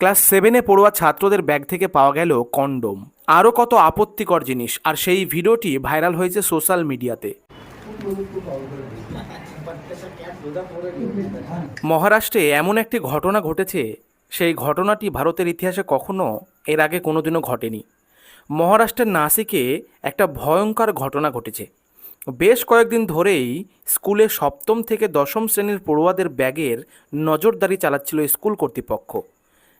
Class সেভেনে পড়ুয়া ছাত্রদের ব্যাগ থেকে পাওয়া গেল কন্ডোম। আরও কত আপত্তিকর জিনিস, আর সেই ভিডিওটি ভাইরাল হয়েছে সোশ্যাল মিডিয়াতে। মহারাষ্ট্রে এমন একটি ঘটনা ঘটেছে, সেই ঘটনাটি ভারতের ইতিহাসে কখনো এর আগে কোনোদিনও ঘটেনি। মহারাষ্ট্রের নাসিকে একটা ভয়ঙ্কর ঘটনা ঘটেছে। বেশ কয়েকদিন ধরেই স্কুলে সপ্তম থেকে দশম শ্রেণির পড়ুয়াদের ব্যাগের নজরদারি চালাচ্ছিল স্কুল কর্তৃপক্ষ।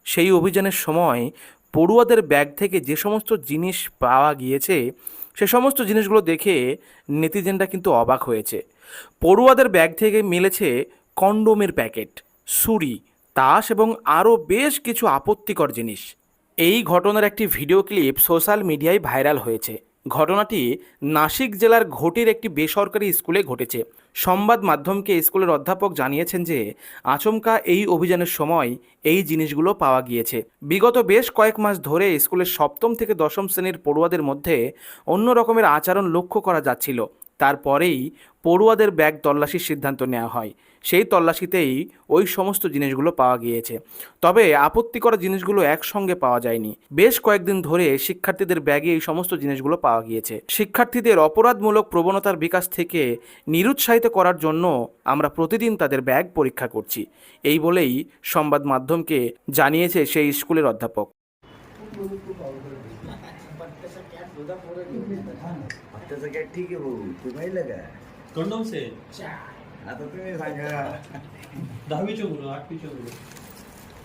সেই অভিযানের সময় পড়ুয়াদের ব্যাগ থেকে যে সমস্ত জিনিস পাওয়া গিয়েছে, সে সমস্ত জিনিসগুলো দেখে নেতিজেনরা কিন্তু অবাক হয়েছে। পড়ুয়াদের ব্যাগ থেকে মিলেছে কন্ডোমের প্যাকেট সুরি তাস এবং আরও বেশ কিছু আপত্তিকর জিনিস। এই ঘটনার একটি ভিডিও ক্লিপ সোশ্যাল মিডিয়ায় ভাইরাল হয়েছে। ঘটনাটি নাসিক জেলার ঘটির একটি বেসরকারি স্কুলে ঘটেছে। সংবাদ মাধ্যমকে স্কুলের অধ্যাপক জানিয়েছেন যে, আচমকা এই অভিযানের সময় এই জিনিসগুলো পাওয়া গিয়েছে। বিগত বেশ কয়েক মাস ধরে স্কুলের সপ্তম থেকে দশম শ্রেণির পড়ুয়াদের মধ্যে অন্য রকমের আচরণ লক্ষ্য করা যাচ্ছিল। তারপরেই পড়ুয়াদের ব্যাগ তল্লাশির সিদ্ধান্ত নেওয়া হয়। সেই তল্লাশিতেই ওই সমস্ত জিনিসগুলো পাওয়া গিয়েছে। তবে আপত্তিকর জিনিসগুলো একসঙ্গে পাওয়া যায়নি। বেশ কয়েকদিন ধরে শিক্ষার্থীদের ব্যাগে এই সমস্ত জিনিসগুলো পাওয়া গিয়েছে। শিক্ষার্থীদের অপরাধমূলক প্রবণতার বিকাশ থেকে নিরুৎসাহিত করার জন্য আমরা প্রতিদিন তাদের ব্যাগ পরীক্ষা করছি। এই বলেই সংবাদ মাধ্যমকে জানিয়েছে সেই স্কুলের অধ্যাপক। त्याचं काय? ठीक आहे भाऊ तू पाहिलं का कंडोम से? आता तुम्ही सांगा दहावीचे मुलं आठवीचे मुलं